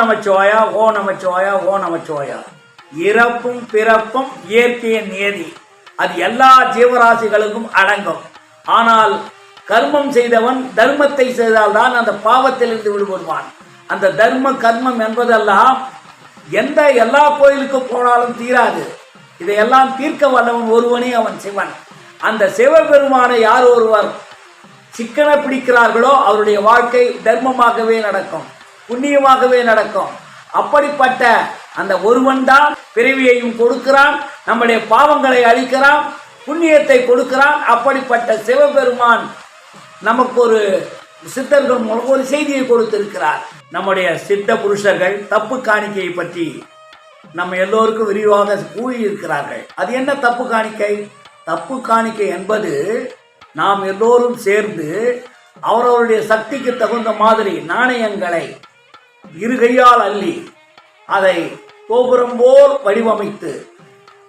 நமச்சிவாயா ஓ நமச்சிவாயா ஓ நமச்சிவாயா இறப்பும் பிறப்பும் இயற்கையின் நியதி. அது எல்லா ஜீவராசிகளுக்கும் அடங்கும். ஆனால் கர்மம் செய்தவன் தர்மத்தை செய்தால்தான் அந்த பாவத்திலிருந்து விடுபடுவான். அந்த தர்ம கர்மம் என்பதெல்லாம் எந்த எல்லா கோயிலுக்கு போனாலும் தீராது. இதையெல்லாம் தீர்க்க வல்லவன் ஒருவனே அவன் சிவன். அந்த சிவபெருமானை யார் ஒருவர் சிக்கன பிடிக்கிறார்களோ அவருடைய வாழ்க்கை தர்மமாகவே நடக்கும். புண்ணியமாகவே நடக்கும். அப்படிப்பட்ட அந்த ஒருவன் தான் பிறவியையும் கொடுக்கிறான் நம்முடைய பாவங்களை அழிக்கிறான் புண்ணியத்தை கொடுக்கிறான். அப்படிப்பட்ட சிவபெருமான் நமக்கு ஒரு சித்தர்கள் மூலம் ஒரு செய்தியை கொடுத்திருக்கிறார். நம்முடைய சித்த புருஷர்கள் தப்பு காணிக்கையை பற்றி நம்ம எல்லோருக்கும் விரிவாக கூறியிருக்கிறார்கள். அது என்ன தப்பு காணிக்கை? தப்பு காணிக்கை என்பது நாம் எல்லோரும் சேர்ந்து அவரவருடைய சக்திக்கு தகுந்த மாதிரி நாணயங்களை இரு கையால் அள்ளி அதை கோபுரம் போல் வடிவமைத்து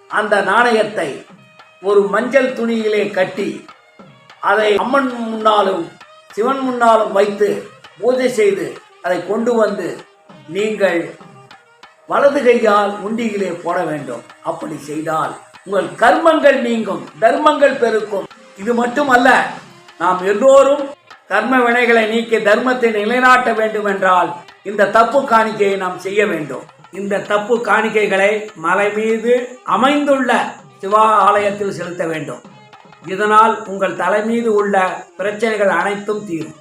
அந்த நாணயத்தை ஒரு மஞ்சள் துணியிலே கட்டி அதை அம்மன் முன்னாலும் சிவன் முன்னாலும் வைத்து பூஜை செய்து அதை கொண்டு வந்து நீங்கள் வலது கையால் உண்டியிலே போட வேண்டும். அப்படி செய்தால் உங்கள் கர்மங்கள் நீங்கும் தர்மங்கள் பெருக்கும். இது மட்டுமல்ல நாம் எல்லோரும் கர்ம வினைகளை நீக்கி தர்மத்தை நிலைநாட்ட வேண்டும் என்றால் இந்த தப்பு காணிக்கையை நாம் செய்ய வேண்டும். இந்த தப்பு காணிக்கைகளை மலை மீது அமைந்துள்ள சிவா ஆலயத்தில் செலுத்த வேண்டும். இதனால் உங்கள் தலை மீது உள்ள பிரச்சனைகள் அனைத்தும் தீரும்.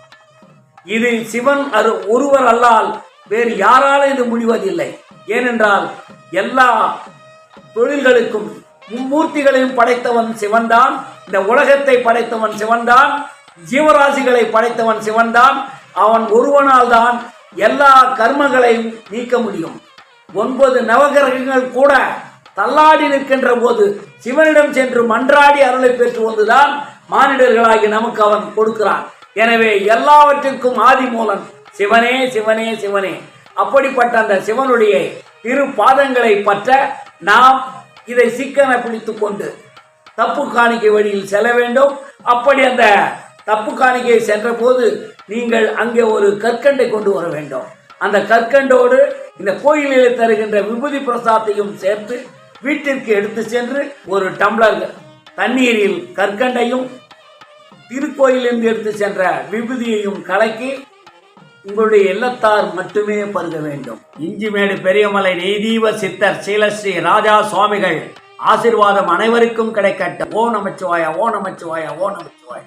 இது சிவன் அரு ஒருவர் அல்லால் வேறு யாராலும் இது முடிவதில்லை. ஏனென்றால் எல்லா தொழில்களுக்கும் மும்மூர்த்திகளையும் படைத்தவன் சிவன்தான் இந்த உலகத்தை படைத்தவன் சிவன்தான் ஜீவராசிகளை படைத்தவன் சிவன்தான் அவன் ஒருவனால் தான் எல்லா கர்மங்களையும் நீக்க முடியும். ஒன்பது நவகிரகங்கள் கூட தள்ளாடி நிற்கின்ற போது சிவனிடம் சென்று மன்றாடி அருளை பெற்று வந்துதான் மானிடர்களாகி நமக்கு அவன் கொடுக்கிறான். எனவே எல்லாவற்றிற்கும் ஆதி மூலன் சிவனே சிவனே சிவனே. அப்படிப்பட்ட அந்த சிவனுடைய இரு பாதங்களை பற்ற நாம் இதை சிக்கன பிடித்து கொண்டு தப்பு காணிக்கை வழியில் செல்ல வேண்டும். அப்படி அந்த தப்பு காணிக்கை சென்ற போது நீங்கள் அங்கே ஒரு கற்கண்டை கொண்டு வர வேண்டும். அந்த கற்கண்டோடு இந்த கோயிலில் தருகின்ற விபூதி பிரசாத்தையும் சேர்த்து வீட்டிற்கு எடுத்து சென்று ஒரு டம்ளர் தண்ணீரில் கற்கண்டையும் திருக்கோயிலிருந்து எடுத்து சென்ற விபூதியையும் கலக்கி உங்களுடைய இல்லத்தார் மட்டுமே பருக வேண்டும். இஞ்சிமேடு பெரியமலை நெய்தீவ சித்தர் சீலஸ்ரீ ராஜா சுவாமிகள் ஆசிர்வாதம் அனைவருக்கும் கிடைக்கட்டும். ஓ நமச்சிவாயா ஓ நமச்சிவாயா ஓ நமச்சிவாயா.